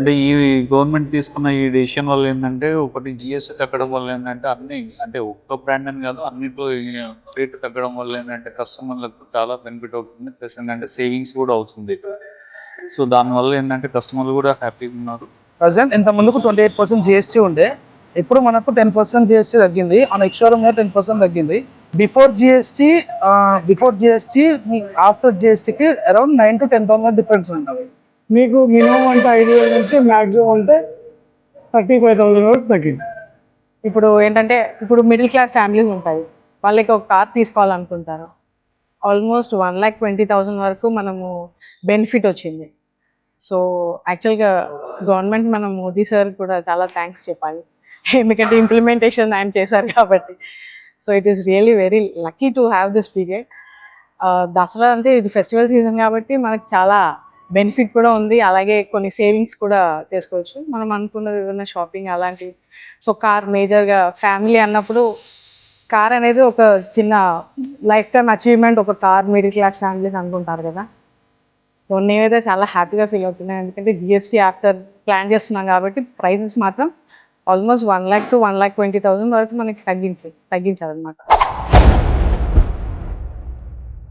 అంటే ఈ గవర్నమెంట్ తీసుకున్న ఈ డెసిషన్ వల్ల ఏంటంటే ఒకటి జిఎస్టీ తగ్గడం వల్ల ఏంటంటే అన్ని అంటే ఒక్క బ్రాండ్ అని కాదు అన్నిట్లో రేట్ తగ్గడం వల్ల ఏంటంటే కస్టమర్లకు చాలా బెనిఫిట్ అవుతుంది. ప్లస్ ఏంటంటే సేవింగ్స్ కూడా అవుతుంది. సో దానివల్ల ఏంటంటే కస్టమర్లు కూడా హ్యాపీగా ఉన్నారు. ప్రజెంట్ ఇంత ముందుకు ట్వంటీ ఎయిట్ పర్సెంట్ జిఎస్టీ ఉండే. ఇప్పుడు మనకు టెన్ పర్సెంట్ జిఎస్టీ తగ్గింది. ఆన్ ఎక్స్షోరూమ్ మీద టెన్ పర్సెంట్ తగ్గింది before GST before GST after జిఎస్టీకి around nine to ten thousand difference ఉంటుంది. మీకు మినిమం అంటే ఐదు వేల నుంచి మ్యాక్సిమం అంటే థర్టీ ఫైవ్ థౌసండ్ వరకు తగ్గింది. ఇప్పుడు ఏంటంటే ఇప్పుడు మిడిల్ క్లాస్ ఫ్యామిలీస్ ఉంటాయి. వాళ్ళకి ఒక car తీసుకోవాలనుకుంటారు. Almost one lakh twenty thousand వరకు మనము బెనిఫిట్ వచ్చింది. సో యాక్చువల్గా గవర్నమెంట్ మనం మోదీ సార్ కూడా చాలా థ్యాంక్స్ చెప్పాలి. ఎందుకంటే ఇంప్లిమెంటేషన్ ఆయన చేశారు కాబట్టి. So it is really very lucky to have this period Dasara అంటే ఇది ఫెస్టివల్ సీజన్ కాబట్టి మనకు చాలా బెనిఫిట్ కూడా ఉంది. అలాగే కొన్ని సేవింగ్స్ కూడా చేసుకోవచ్చు. మనం అనుకున్నది ఏదైనా షాపింగ్ అలాంటివి సో కార్ మేజర్గా ఫ్యామిలీ అన్నప్పుడు కార్ అనేది ఒక చిన్న లైఫ్ టైం అచీవ్మెంట్ ఒక కార్ మిడిల్ క్లాస్ ఫ్యామిలీస్ అనుకుంటారు కదా. సో నేనైతే చాలా హ్యాపీగా ఫీల్ అవుతున్నాను. ఎందుకంటే జిఎస్టీ ఆఫ్టర్ ప్లాన్ చేస్తున్నాం కాబట్టి ప్రైజెస్ మాత్రం almost one lakh to one lakh twenty thousand వరకు మనకి తగ్గించి తగ్గించాలన్నమాట.